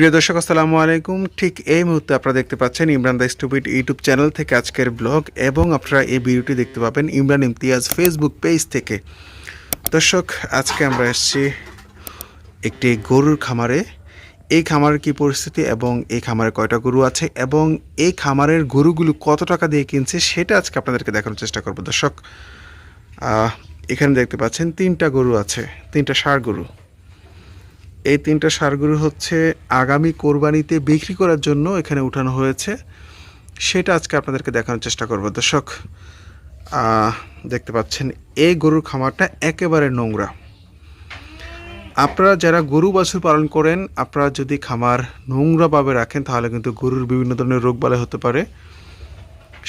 প্রিয় দর্শক, আসসালামু আলাইকুম। ঠিক এই মুহূর্তে আপনারা দেখতে পাচ্ছেন Imran the stupid YouTube channel থেকে আজকের ব্লগ এবং আপনারা এই ভিডিওটি দেখতে পাবেন ইমরান ইমতিয়াজ ফেসবুক পেজ থেকে। দর্শক, আজকে আমরা এসেছি একটি গরুর খামারে। এই খামারের কি পরিস্থিতি এবং এই খামারে কয়টা গরু আছে এবং এই খামারের গরুগুলো কত টাকা দিয়ে কিনছে সেটা আজকে আপনাদেরকে দেখানোর চেষ্টা করব। দর্শক এখানে দেখতে পাচ্ছেন তিনটা গরু আছে, তিনটা ষাঁড় গরু। এই তিনটা সারগুলো হচ্ছে আগামী কোরবানিতে বিক্রি করার জন্য এখানে উঠানো হয়েছে। সেটা আজকে আপনাদেরকে দেখানোর চেষ্টা করব। দর্শক দেখতে পাচ্ছেন, এই গরুর খামারটা একেবারে নোংরা। আপনারা যারা গরু বাছুর পালন করেন, আপনারা যদি খামার নোংরাভাবে রাখেন, তাহলে কিন্তু গরুর বিভিন্ন ধরনের রোগ বালাই হতে পারে।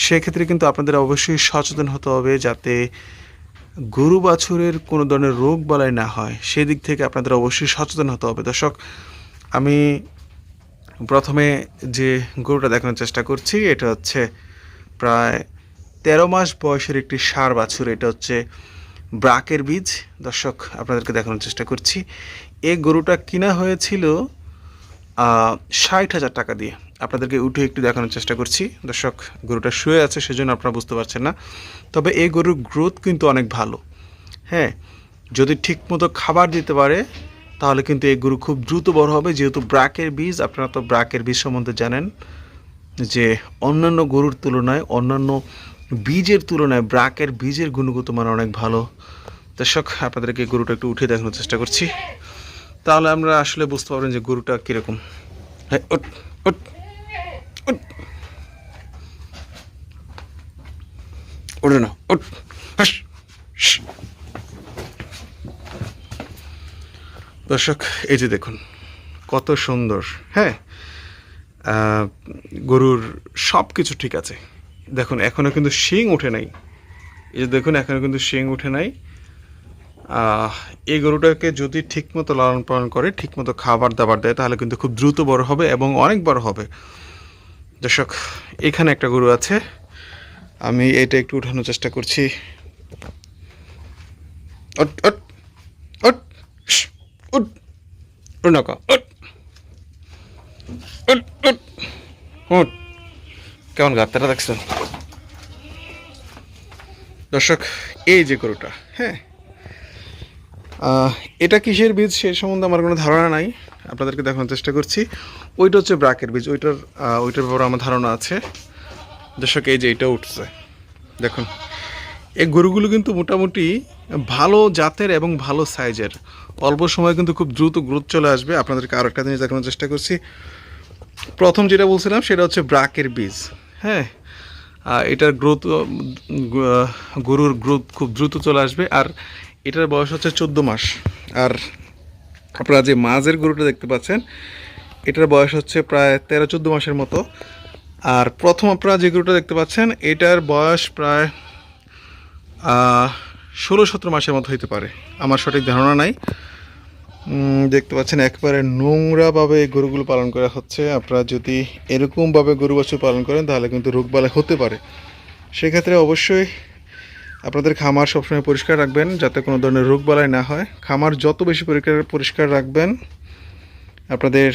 সেক্ষেত্রে কিন্তু আপনাদের অবশ্যই সচেতন হতে হবে যাতে গরু বাছুরের কোনো ধরনের রোগ বালাই না হয়, সেদিক থেকে আপনাদের অবশ্যই সচেতন হতে হবে। দর্শক, আমি প্রথমে যে গরুটা দেখানোর চেষ্টা করছি, এটা হচ্ছে প্রায় তেরো মাস বয়সের একটি সার বাছুর। এটা হচ্ছে ব্রাকের বীজ। দর্শক, আপনাদেরকে দেখানোর চেষ্টা করছি। এই গরুটা কিনা হয়েছিল ষাট হাজার টাকা দিয়ে আপনাদেরকে উঠে একটু দেখানোর চেষ্টা করছি। দর্শক, গরুটা শুয়ে আছে, সেজন্য আপনারা বুঝতে পারছেন না। তবে এই গরুর গ্রোথ কিন্তু অনেক ভালো। হ্যাঁ যদি ঠিকমতো খাবার দিতে পারে, তাহলে কিন্তু এই গরু খুব দ্রুত বড় হবে। যেহেতু ব্রাকের বীজ, আপনারা তো ব্রাকের বীজ সম্বন্ধে জানেন যে অন্যান্য গরুর তুলনায়, অন্যান্য বীজের তুলনায় ব্রাকের বীজের গুণগত মান অনেক ভালো। দর্শক, আপনাদেরকে গরুটা একটু উঠে দেখানোর চেষ্টা করছি। তাহলে আমরা আসলে বুঝতে পারবেন যে গরুটা কীরকম। হ্যাঁ ওঠে না হাস, দর্শক এই যে দেখুন কত সুন্দর হ্যাঁ? গরুর সব কিছু ঠিক আছে। দেখুন এখনও কিন্তু শিং ওঠে নাই। এই যে দেখুন এখনও কিন্তু শিং ওঠে নাই। এই গরুটাকে যদি ঠিকমতো লালন পালন করে, ঠিকমতো খাবার দাবার দেয়, তাহলে কিন্তু খুব দ্রুত বড় হবে এবং অনেক বড় হবে। দর্শক, এখানে একটা গরু আছে। আমি এটা একটু উঠানোর চেষ্টা করছি। কেমন গাত্তাটা দেখছেন? দর্শক, এই যে গরুটা হ্যাঁ এটা কিসের বীজ সে সম্বন্ধে আমার কোনো ধারণা নাই। আপনাদেরকে দেখানোর চেষ্টা করছি। ওইটা হচ্ছে ব্রাকের বীজ। ওইটার ওইটার ব্যাপারে আমার ধারণা আছে। দর্শক, এই যে এটা উঠছে। দেখুন, এই গরুগুলো কিন্তু মোটামুটি ভালো জাতের এবং ভালো সাইজের। অল্প সময় কিন্তু খুব দ্রুত গ্রোথ চলে আসবে। আপনাদেরকে আরও একটা জিনিস দেখানোর চেষ্টা করছি। প্রথম যেটা বলছিলাম, সেটা হচ্ছে ব্রাকের বীজ। হ্যাঁ এটার গ্রোথ গরুর গ্রোথ খুব দ্রুত চলে আসবে। আর এটার বয়স হচ্ছে চোদ্দ মাস। আর আপনারা যে মাঝের গরুটা দেখতে পাচ্ছেন, এটার বয়স হচ্ছে প্রায় তেরো চোদ্দ মাসের মতো। আর প্রথম আপনারা যে গরুটা দেখতে পাচ্ছেন, এটার বয়স প্রায় ষোলো সতেরো মাসের মতো হইতে পারে। আমার সঠিক ধারণা নাই। দেখতে পাচ্ছেন একবারে নোংরাভাবে গরুগুলো পালন করা হচ্ছে। আপনারা যদি এরকমভাবে গরু বাছুর পালন করেন, তাহলে কিন্তু রোগবালাই হতে পারে। সেক্ষেত্রে অবশ্যই আপনাদের খামার সবসময় পরিষ্কার রাখবেন, যাতে কোনো ধরনের রোগবালাই না হয়। খামার যত বেশি পরিষ্কার পরিষ্কার রাখবেন, আপনাদের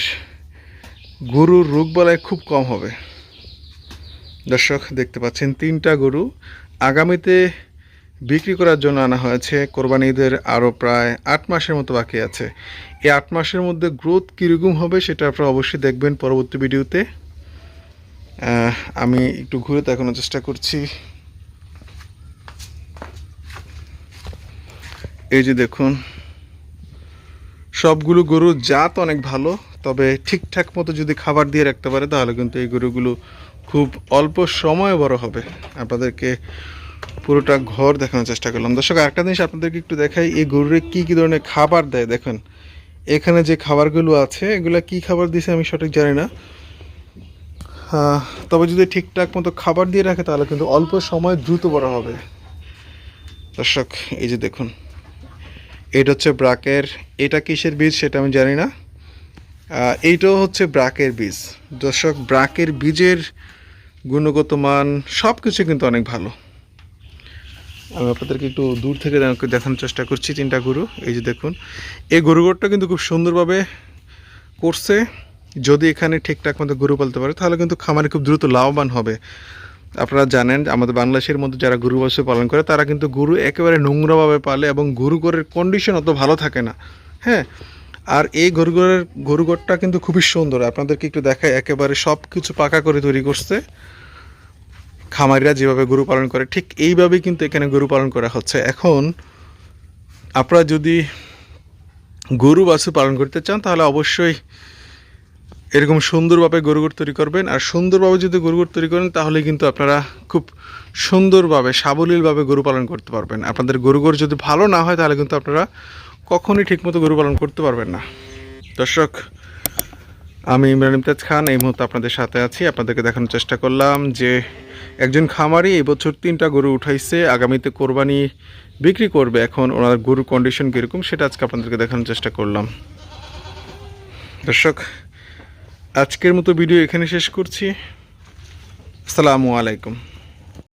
গরুর রোগবালাই খুব কম হবে। দর্শক, দেখতে পাচ্ছেন তিনটা গরু। আগামীতে বিক্রি করার জন্য আনা হয়েছে কোরবানি ঈদের আরও প্রায় আট মাসের মতো বাকি আছে। এই আট মাসের মধ্যে গ্রোথ কীরকম হবে সেটা আপনারা অবশ্যই দেখবেন পরবর্তী ভিডিওতে। আমি একটু ঘুরে দেখানোর চেষ্টা করছি। এই যে দেখুন, সবগুলো গরুর জাত অনেক ভালো, তবে ঠিকঠাক মতো যদি খাবার দিয়ে রাখতে পারে, তাহলে কিন্তু এই গরুগুলো খুব অল্প সময়ে বড় হবে। আপনাদেরকে পুরোটা ঘর দেখানোর চেষ্টা করলাম। দর্শক, আরেকটা জিনিস আপনাদেরকে একটু দেখাই, এই গরুরে কী কী ধরনের খাবার দেয়? দেখেন, এখানে যে খাবারগুলো আছে, এগুলো কি খাবার দিছে আমি সঠিক জানি না। তবে যদি ঠিকঠাক মতো খাবার দিয়ে রাখে, তাহলে কিন্তু অল্প সময় দ্রুত বড় হবে। দর্শক, এই যে দেখুন এটা হচ্ছে ব্রাকের, এটা কিসের বীজ সেটা আমি জানি না। এইটাও হচ্ছে ব্রাকের বীজ। দর্শক, ব্রাকের বীজের গুণগত মান সব কিছু কিন্তু অনেক ভালো। আমি আপনাদেরকে একটু দূর থেকে দেখানোর চেষ্টা করছি তিনটা গরু। এই যে দেখুন, এই গরু গরুগরটা কিন্তু খুব সুন্দরভাবে করছে। যদি এখানে ঠিকঠাক মতো গরু পালতে পারে, তাহলে কিন্তু খামারে খুব দ্রুত লাভবান হবে। আপনারা জানেন, আমাদের বাংলাদেশের মধ্যে যারা গরু পশু পালন করে, তারা কিন্তু গরু একেবারে নোংরাভাবে পালে এবং গরু ঘরের কন্ডিশন অত ভালো থাকে না। হ্যাঁ? আর এই গরু ঘরের, গরু ঘরটা কিন্তু খুবই সুন্দর। আপনাদেরকে একটু দেখায় একেবারে সব কিছু পাকা করে তৈরি করছে। খামারিরা যেভাবে গরু পালন করে, ঠিক এইভাবেই কিন্তু এখানে গরু পালন করা হচ্ছে। এখন, আপনারা যদি গরু বাছু পালন করতে চান, তাহলে অবশ্যই এরকম সুন্দরভাবে গরুগুর তৈরি করবেন। আর সুন্দরভাবে যদি গরুগুর তৈরি করেন, তাহলে কিন্তু আপনারা খুব সুন্দরভাবে, সাবলীলভাবে গরু পালন করতে পারবেন। আপনাদের গরু গরুগুর যদি ভালো না হয়, তাহলে কিন্তু আপনারা কখনই ঠিকমতো গরু পালন করতে পারবেন না। দর্শক, আমি ইমরান ইমতাজ খান, এই মুহূর্তে আপনাদের সাথে আছি। আপনাদেরকে দেখানোর চেষ্টা করলাম যে একজন খামারি এই বছর তিনটা গরু উঠাইছে। আগামীতে কোরবানি বিক্রি করবে। এখন ওনার গরুর কন্ডিশন কীরকম, সেটা আজকে আপনাদেরকে দেখানোর চেষ্টা করলাম। দর্শক আজকের মতো ভিডিও এখানে শেষ করছি। আসসালামু আলাইকুম।